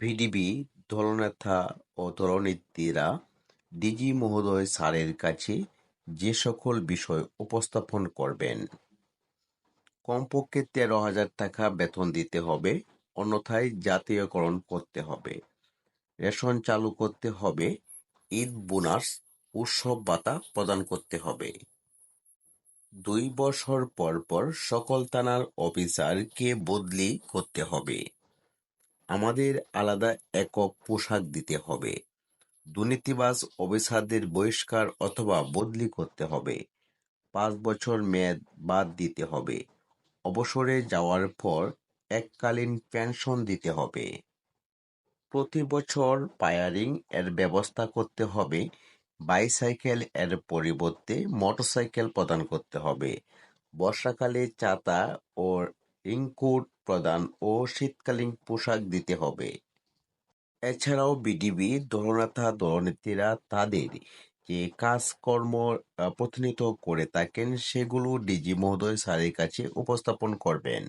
VDP দলনেতা ও দলনেত্রীরা DG মহোদয় স্যারের কাছে যে সকল বিষয় উপস্থাপন করবেন। কমপক্ষে তেরো হাজার টাকা বেতন দিতে হবে, অন্যথায় জাতীয়করণ করতে হবে। রেশন চালু করতে হবে, ঈদ বোনাস, উৎসব ভাতা প্রদান করতে হবে। দুই বছর পর পর সকল থানার অফিসারকে বদলি করতে হবে। আমাদের আলাদা একক পোশাক দিতে হবে। দুর্নীতিবাজ অফিসারদের বহিষ্কার অথবা বদলি করতে হবে। পাঁচ বছর মেয়াদ বাদ দিতে হবে। অবসরে যাওয়ার পর এককালীন পেনশন দিতে হবে। প্রতি বছর ফায়ারিং এর ব্যবস্থা করতে হবে। বাইসাইকেল এর পরিবর্তে মোটরসাইকেল প্রদান করতে হবে। বর্ষাকালে ছাতা ও রেইনকোট প্রদান ও শীতকালীন পোশাক দিতে হবে। এছাড়াও বিডিবি দলনেতা দলনেত্রীরা তাদের যে কাজকর্ম আহ, প্রতিনিয়ত করে থাকেন সেগুলো ডিজি মহোদয় স্যারের কাছে উপস্থাপন করবেন।